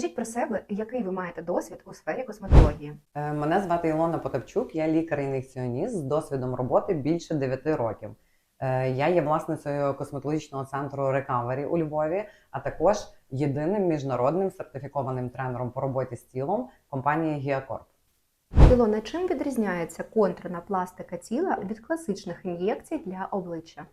Скажіть про себе, який ви маєте досвід у сфері косметології? Е, Мене звати Ілона Потапчук, я лікар-ін'єкціоніст з досвідом роботи більше 9 років. Е, Я є власницею косметологічного центру Recovery у Львові, а також єдиним міжнародним сертифікованим тренером по роботі з тілом компанії Гіакорп. Ілона, чим відрізняється контурна пластика тіла від класичних ін'єкцій для обличчя?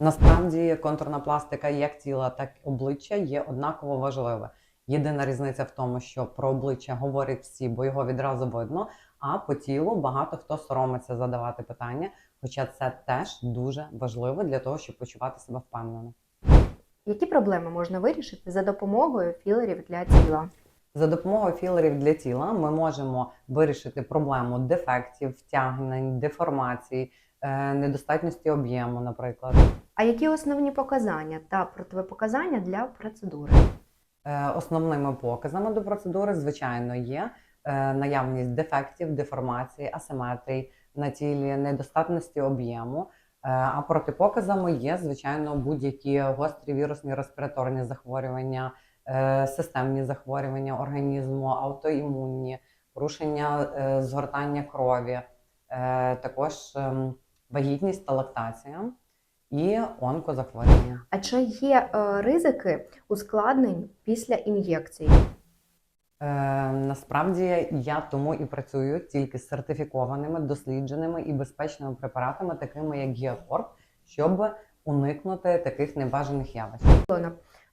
Насправді контурна пластика як тіла, так і обличчя є однаково важлива. Єдина різниця в тому, що про обличчя говорять всі, бо його відразу видно. А по тілу багато хто соромиться задавати питання, хоча це теж дуже важливо для того, щоб почувати себе впевнено. Які проблеми можна вирішити за допомогою філерів для тіла? За допомогою філерів для тіла ми можемо вирішити проблему дефектів, втягнень, деформацій, е, недостатності об'єму, наприклад. А які основні показання та противопоказання для процедури? Е, Основними показами до процедури, звичайно, є е, наявність дефектів, деформацій, асиметрій на тілі, недостатності об'єму. Е, А протипоказами є, звичайно, будь-які гострі вірусні респіраторні захворювання, системні захворювання організму, аутоімунні, порушення згортання крові, також ем, вагітність та лактація і онкозахворювання. А чи є е, ризики ускладнень після ін'єкцій? Е, насправді я тому і працюю тільки з сертифікованими, дослідженими і безпечними препаратами, такими як Гіакорп, щоб уникнути таких небажаних явищ.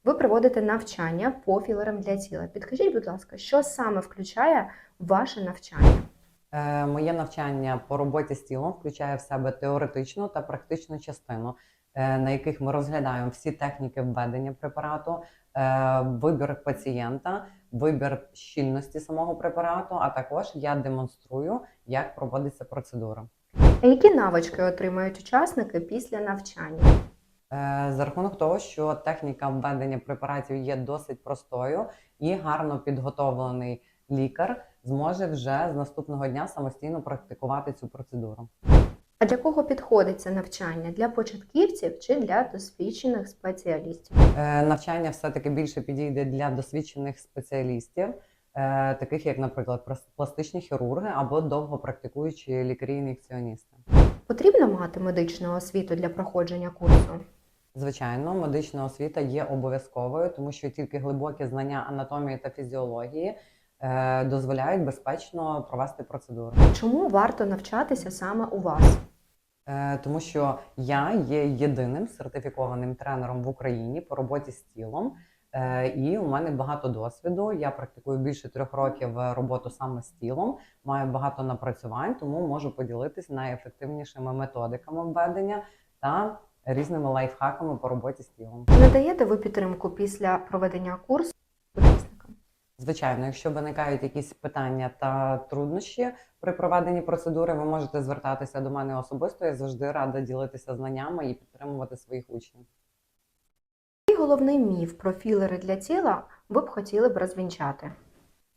Ви проводите навчання по філерам для тіла. Підкажіть, будь ласка, що саме включає ваше навчання? Е, моє навчання по роботі з тілом включає в себе теоретичну та практичну частину, е, на яких ми розглядаємо всі техніки введення препарату, е, вибір пацієнта, вибір щільності самого препарату, а також я демонструю, як проводиться процедура. Які навички отримають учасники після навчання? За рахунок того, що техніка введення препаратів є досить простою і гарно підготовлений лікар зможе вже з наступного дня самостійно практикувати цю процедуру. А для кого підходить це навчання? Для початківців чи для досвідчених спеціалістів? Е, Навчання все-таки більше підійде для досвідчених спеціалістів, е, таких як, наприклад, пластичні хірурги або довгопрактикуючі лікарі-ін'єкціоністи. Потрібно мати медичну освіту для проходження курсу? Звичайно, медична освіта є обов'язковою, тому що тільки глибокі знання анатомії та фізіології дозволяють безпечно провести процедуру. Чому варто навчатися саме у вас? Е, Тому що я є єдиним сертифікованим тренером в Україні по роботі з тілом, Е, і у мене багато досвіду. Я практикую більше трьох років е, роботу саме з тілом, маю багато напрацювань, тому можу поділитись найефективнішими методиками введення та різними лайфхаками по роботі з тілом. Надаєте ви підтримку після проведення курсу? Звичайно, якщо виникають якісь питання та труднощі при проведенні процедури, ви можете звертатися до мене особисто. Я завжди рада ділитися знаннями і підтримувати своїх учнів. Який головний міф про філери для тіла ви б хотіли б розвінчати?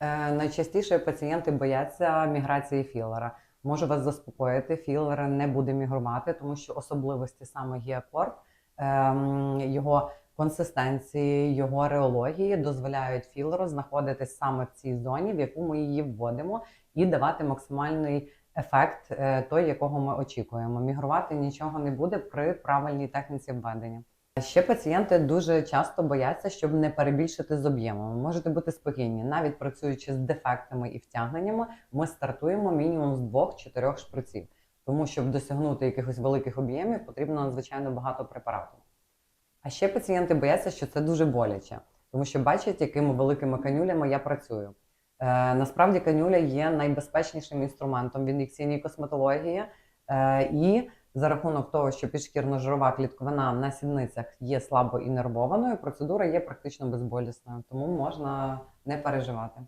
Е, Найчастіше пацієнти бояться міграції філера. Можу вас заспокоїти, філер не буде мігрувати, тому що особливості саме гіакорп, ем, його консистенції, його реології дозволяють філеру знаходитись саме в цій зоні, в яку ми її вводимо, і давати максимальний ефект, е, той, якого ми очікуємо. Мігрувати нічого не буде при правильній техніці введення. Ще пацієнти дуже часто бояться, щоб не перебільшити з об'ємом. Можете бути спокійні, навіть працюючи з дефектами і втягненнями, ми стартуємо мінімум з двох-чотирьох шприців. Тому щоб досягнути якихось великих об'ємів, потрібно надзвичайно багато препарату. А ще пацієнти бояться, що це дуже боляче, тому що бачать, якими великими канюлями я працюю. Е, насправді канюля є найбезпечнішим інструментом в ін'єкційній косметології, е, і за рахунок того, що підшкірно-жирова клітковина на сідницях є слабо інервованою, процедура є практично безболісною, тому можна не переживати.